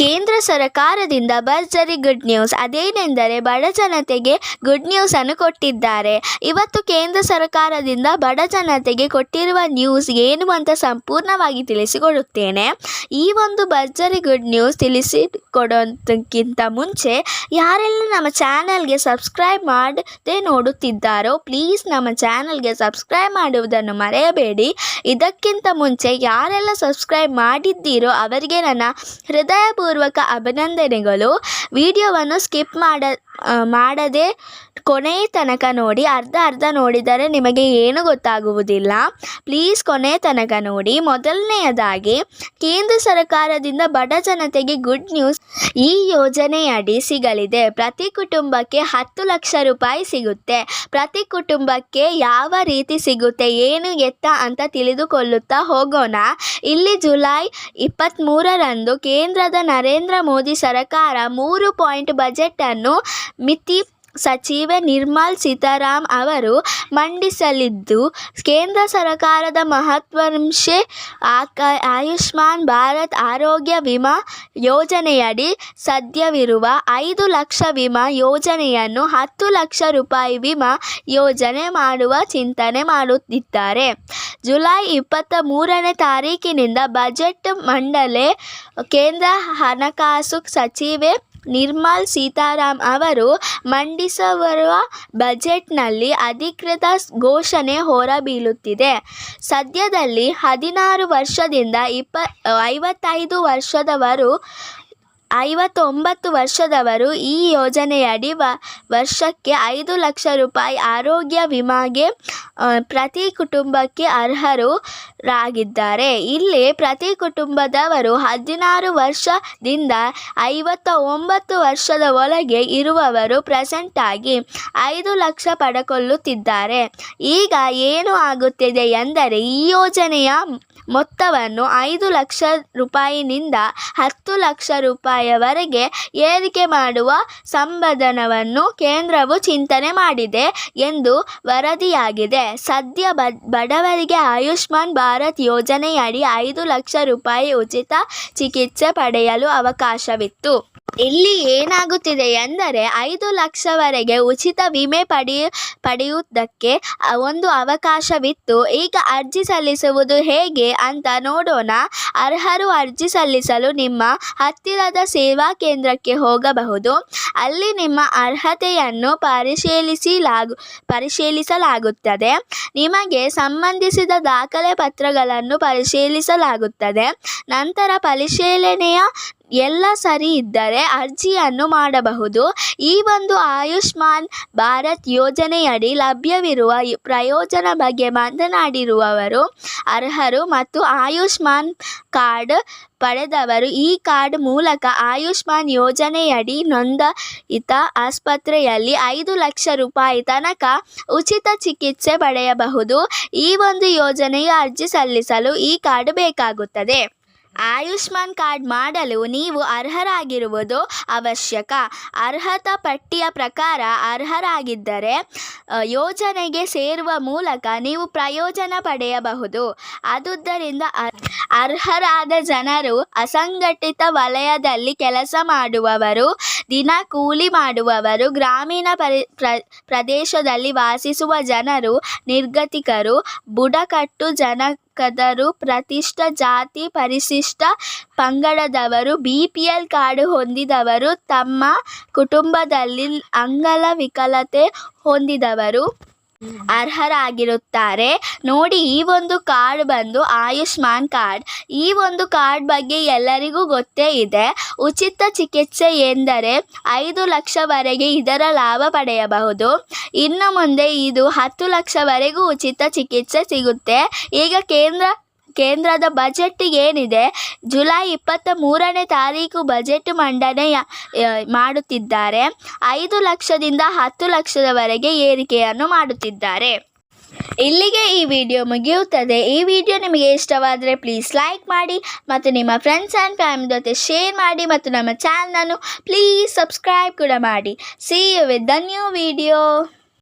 ಕೇಂದ್ರ ಸರಕಾರದಿಂದ ಭರ್ಜರಿ ಗುಡ್ ನ್ಯೂಸ್. ಅದೇನೆಂದರೆ ಬಡ ಜನತೆಗೆ ಗುಡ್ ನ್ಯೂಸ್ ಅನ್ನು ಕೊಟ್ಟಿದ್ದಾರೆ. ಇವತ್ತು ಕೇಂದ್ರ ಸರಕಾರದಿಂದ ಬಡ ಜನತೆಗೆ ಕೊಟ್ಟಿರುವ ನ್ಯೂಸ್ ಏನು ಅಂತ ಸಂಪೂರ್ಣವಾಗಿ ತಿಳಿಸಿಕೊಡುತ್ತೇನೆ. ಈ ಒಂದು ಭರ್ಜರಿ ಗುಡ್ ನ್ಯೂಸ್ ತಿಳಿಸಿಕೊಡೋದಕ್ಕಿಂತ ಮುಂಚೆ ಯಾರೆಲ್ಲ ನಮ್ಮ ಚಾನಲ್ಗೆ ಸಬ್ಸ್ಕ್ರೈಬ್ ಮಾಡದೆ ನೋಡುತ್ತಿದ್ದಾರೋ ಪ್ಲೀಸ್ ನಮ್ಮ ಚಾನಲ್ಗೆ ಸಬ್ಸ್ಕ್ರೈಬ್ ಮಾಡುವುದನ್ನು ಮರೆಯಬೇಡಿ. ಇದಕ್ಕಿಂತ ಮುಂಚೆ ಯಾರೆಲ್ಲ ಸಬ್ಸ್ಕ್ರೈಬ್ ಮಾಡಿದ್ದೀರೋ ಅವರಿಗೆ ನನ್ನ ಹೃದಯಪೂರ್ವಕ ಅಭಿನಂದನೆಗಳು. ವಿಡಿಯೋವನ್ನು ಸ್ಕಿಪ್ ಮಾಡ ಮಾಡದೆ ಕೊನೆಯ ತನಕ ನೋಡಿ, ಅರ್ಧ ಅರ್ಧ ನೋಡಿದರೆ ನಿಮಗೆ ಏನು ಗೊತ್ತಾಗುವುದಿಲ್ಲ. ಪ್ಲೀಸ್ ಕೊನೆಯ ತನಕ ನೋಡಿ. ಮೊದಲನೆಯದಾಗಿ, ಕೇಂದ್ರ ಸರ್ಕಾರದಿಂದ ಬಡ ಜನತೆಗೆ ಗುಡ್ ನ್ಯೂಸ್. ಈ ಯೋಜನೆಯಡಿ ಸಿಗಲಿದೆ. ಪ್ರತಿ ಕುಟುಂಬಕ್ಕೆ ಹತ್ತು ಲಕ್ಷ ರೂಪಾಯಿ ಸಿಗುತ್ತೆ. ಪ್ರತಿ ಕುಟುಂಬಕ್ಕೆ ಯಾವ ರೀತಿ ಸಿಗುತ್ತೆ, ಏನು ಎತ್ತ ಅಂತ ತಿಳಿದುಕೊಳ್ಳುತ್ತಾ ಹೋಗೋಣ. ಇಲ್ಲಿ ಜುಲೈ ಇಪ್ಪತ್ತ್ಮೂರರಂದು ಕೇಂದ್ರದ ನರೇಂದ್ರ ಮೋದಿ ಸರ್ಕಾರ ಮೂರು ಪಾಯಿಂಟ್ ಬಜೆಟನ್ನು ಮಿತಿ ಸಚಿವೆ ನಿರ್ಮಲ್ ಸೀತಾರಾಮ್ ಅವರು ಮಂಡಿಸಲಿದ್ದು, ಕೇಂದ್ರ ಸರ್ಕಾರದ ಮಹತ್ವಾಂಶೆ ಆಕ, ಆಯುಷ್ಮಾನ್ ಭಾರತ್ ಆರೋಗ್ಯ ವಿಮಾ ಯೋಜನೆಯಡಿ ಸದ್ಯವಿರುವ ಐದು ಲಕ್ಷ ವಿಮಾ ಯೋಜನೆಯನ್ನು ಹತ್ತು ಲಕ್ಷ ರೂಪಾಯಿ ವಿಮಾ ಯೋಜನೆ ಮಾಡುವ ಚಿಂತನೆ ಮಾಡುತ್ತಿದ್ದಾರೆ. ಜುಲೈ ಇಪ್ಪತ್ತ ಮೂರನೇ ತಾರೀಕಿನಿಂದ ಬಜೆಟ್ ಮಂಡಳಿ ಕೇಂದ್ರ ಹಣಕಾಸು ಸಚಿವೆ ನಿರ್ಮಲ್ ಸೀತಾರಾಮ್ ಅವರು ಮಂಡಿಸುವ ಬಜೆಟ್ನಲ್ಲಿ ಅಧಿಕೃತ ಘೋಷಣೆ ಹೊರಬೀಳುತ್ತಿದೆ. ಸದ್ಯದಲ್ಲಿ ಹದಿನಾರು ವರ್ಷದಿಂದ ಇಪ್ಪ ಐವತ್ತೈದು ವರ್ಷದವರು ಐವತ್ತೊಂಬತ್ತು ವರ್ಷದವರು ಈ ಯೋಜನೆಯಡಿ ವ ವರ್ಷಕ್ಕೆ ಐದು ಲಕ್ಷ ರೂಪಾಯಿ ಆರೋಗ್ಯ ವಿಮಾಗೆ ಪ್ರತಿ ಕುಟುಂಬಕ್ಕೆ ಅರ್ಹರು ರಾಗಿದ್ದಾರೆ ಇಲ್ಲಿ ಪ್ರತಿ ಕುಟುಂಬದವರು ಹದಿನಾರು ವರ್ಷದಿಂದ ಐವತ್ತ ಒಂಬತ್ತು ವರ್ಷದ ಒಳಗೆ ಇರುವವರು ಪ್ರೆಸೆಂಟಾಗಿ ಐದು ಲಕ್ಷ ಪಡೆಕೊಳ್ಳುತ್ತಿದ್ದಾರೆ. ಈಗ ಏನು ಆಗುತ್ತಿದೆ ಎಂದರೆ ಈ ಯೋಜನೆಯ ಮೊತ್ತವನ್ನು ಐದು ಲಕ್ಷ ರೂಪಾಯಿನಿಂದ ಹತ್ತು ಲಕ್ಷ ರೂಪಾಯಿಯವರೆಗೆ ಏರಿಕೆ ಮಾಡುವ ಸಂಬಧನವನ್ನು ಕೇಂದ್ರವು ಚಿಂತನೆ ಮಾಡಿದೆ ಎಂದು ವರದಿಯಾಗಿದೆ. ಸದ್ಯ ಬಡವರಿಗೆ ಆಯುಷ್ಮಾನ್ ಭಾರತ್ ಯೋಜನೆಯಡಿ ಐದು ಲಕ್ಷ ರೂಪಾಯಿ ಉಚಿತ ಚಿಕಿತ್ಸೆ ಪಡೆಯಲು ಅವಕಾಶವಿತ್ತು. ಇಲ್ಲಿ ಏನಾಗುತ್ತಿದೆ ಎಂದರೆ ಐದು ಲಕ್ಷವರೆಗೆ ಉಚಿತ ವಿಮೆ ಪಡೆಯ ಪಡೆಯುವುದಕ್ಕೆ ಒಂದು ಅವಕಾಶವಿತ್ತು. ಈಗ ಅರ್ಜಿ ಸಲ್ಲಿಸುವುದು ಹೇಗೆ ಅಂತ ನೋಡೋಣ. ಅರ್ಹರು ಅರ್ಜಿ ಸಲ್ಲಿಸಲು ನಿಮ್ಮ ಹತ್ತಿರದ ಸೇವಾ ಕೇಂದ್ರಕ್ಕೆ ಹೋಗಬಹುದು. ಅಲ್ಲಿ ನಿಮ್ಮ ಅರ್ಹತೆಯನ್ನು ಪರಿಶೀಲಿಸಲಾಗು, ಪರಿಶೀಲಿಸಲಾಗುತ್ತದೆ. ನಿಮಗೆ ಸಂಬಂಧಿಸಿದ ದಾಖಲೆ ಪತ್ರಗಳನ್ನು ಪರಿಶೀಲಿಸಲಾಗುತ್ತದೆ. ನಂತರ ಪರಿಶೀಲನೆಯ ಎಲ್ಲ ಸರಿ ಇದ್ದರೆ ಅರ್ಜಿಯನ್ನು ಮಾಡಬಹುದು. ಈ ಒಂದು ಆಯುಷ್ಮಾನ್ ಭಾರತ್ ಯೋಜನೆಯಡಿ ಲಭ್ಯವಿರುವ ಪ್ರಯೋಜನ ಬಗ್ಗೆ ಮಾತನಾಡಿರುವವರು ಅರ್ಹರು ಮತ್ತು ಆಯುಷ್ಮಾನ್ ಕಾರ್ಡ್ ಪಡೆದವರು ಈ ಕಾರ್ಡ್ ಮೂಲಕ ಆಯುಷ್ಮಾನ್ ಯೋಜನೆಯಡಿ ನೋಂದಾಯಿತ ಆಸ್ಪತ್ರೆಯಲ್ಲಿ ಐದು ಲಕ್ಷ ರೂಪಾಯಿ ತನಕ ಉಚಿತ ಚಿಕಿತ್ಸೆ ಪಡೆಯಬಹುದು. ಈ ಒಂದು ಯೋಜನೆಯ ಅರ್ಜಿ ಸಲ್ಲಿಸಲು ಈ ಕಾರ್ಡ್ ಬೇಕಾಗುತ್ತದೆ. ಆಯುಷ್ಮಾನ್ ಕಾರ್ಡ್ ಮಾಡಲು ನೀವು ಅರ್ಹರಾಗಿರುವುದು ಅವಶ್ಯಕ. ಅರ್ಹತಾ ಪಟ್ಟಿಯ ಪ್ರಕಾರ ಅರ್ಹರಾಗಿದ್ದರೆ ಯೋಜನೆಗೆ ಸೇರುವ ಮೂಲಕ ನೀವು ಪ್ರಯೋಜನ ಪಡೆಯಬಹುದು. ಆದುದರಿಂದ ಅರ್- ಅರ್ಹರಾದ ಜನರು ಅಸಂಘಟಿತ ವಲಯದಲ್ಲಿ ಕೆಲಸ ಮಾಡುವವರು, ದಿನ ಕೂಲಿ ಮಾಡುವವರು, ಗ್ರಾಮೀಣ ಪರಿ, ಪ್ರ, ಪ್ರದೇಶದಲ್ಲಿ ವಾಸಿಸುವ ಜನರು, ನಿರ್ಗತಿಕರು, ಬುಡಕಟ್ಟು ಜನಕದರು ಪ್ರತಿಷ್ಠ ಜಾತಿ ಪರಿಶಿಷ್ಟ ಪಂಗಡದವರು ಬಿ ಪಿ ಎಲ್ ಕಾರ್ಡು ಹೊಂದಿದವರು ತಮ್ಮ ಕುಟುಂಬದಲ್ಲಿ ಅಂಗವಿಕಲತೆ ಹೊಂದಿದವರು. ಅರ್ಹರಾಗಿರುತ್ತಾರೆ. ನೋಡಿ, ಈ ಒಂದು ಕಾರ್ಡ್ ಬಂದು ಆಯುಷ್ಮಾನ್ ಕಾರ್ಡ್ ಈ ಒಂದು ಕಾರ್ಡ್ ಬಗ್ಗೆ ಎಲ್ಲರಿಗೂ ಗೊತ್ತೇ ಇದೆ. ಉಚಿತ ಚಿಕಿತ್ಸೆ ಎಂದರೆ ಐದು ಲಕ್ಷವರೆಗೆ ಇದರ ಲಾಭ ಪಡೆಯಬಹುದು. ಇನ್ನು ಮುಂದೆ ಇದು ಹತ್ತು ಲಕ್ಷವರೆಗೂ ಉಚಿತ ಚಿಕಿತ್ಸೆ ಸಿಗುತ್ತೆ. ಈಗ ಕೇಂದ್ರ ಕೇಂದ್ರದ ಬಜೆಟ್ ಏನಿದೆ? ಜುಲೈ ಇಪ್ಪತ್ತ ಮೂರನೇ ತಾರೀಕು ಬಜೆಟ್ ಮಂಡನೆ ಮಾಡುತ್ತಿದ್ದಾರೆ. ಐದು ಲಕ್ಷದಿಂದ ಹತ್ತು ಲಕ್ಷದವರೆಗೆ ಏರಿಕೆಯನ್ನು ಮಾಡುತ್ತಿದ್ದಾರೆ. ಇಲ್ಲಿಗೆ ಈ ವಿಡಿಯೋ ಮುಗಿಯುತ್ತದೆ. ಈ ವಿಡಿಯೋ ನಿಮಗೆ ಇಷ್ಟವಾದರೆ ಪ್ಲೀಸ್ ಲೈಕ್ ಮಾಡಿ ಮತ್ತು ನಿಮ್ಮ ಫ್ರೆಂಡ್ಸ್ ಆ್ಯಂಡ್ ಫ್ಯಾಮಿಲಿ ಜೊತೆ ಶೇರ್ ಮಾಡಿ ಮತ್ತು ನಮ್ಮ ಚಾನಲನ್ನು ಪ್ಲೀಸ್ ಸಬ್ಸ್ಕ್ರೈಬ್ ಕೂಡ ಮಾಡಿ. See you with the new video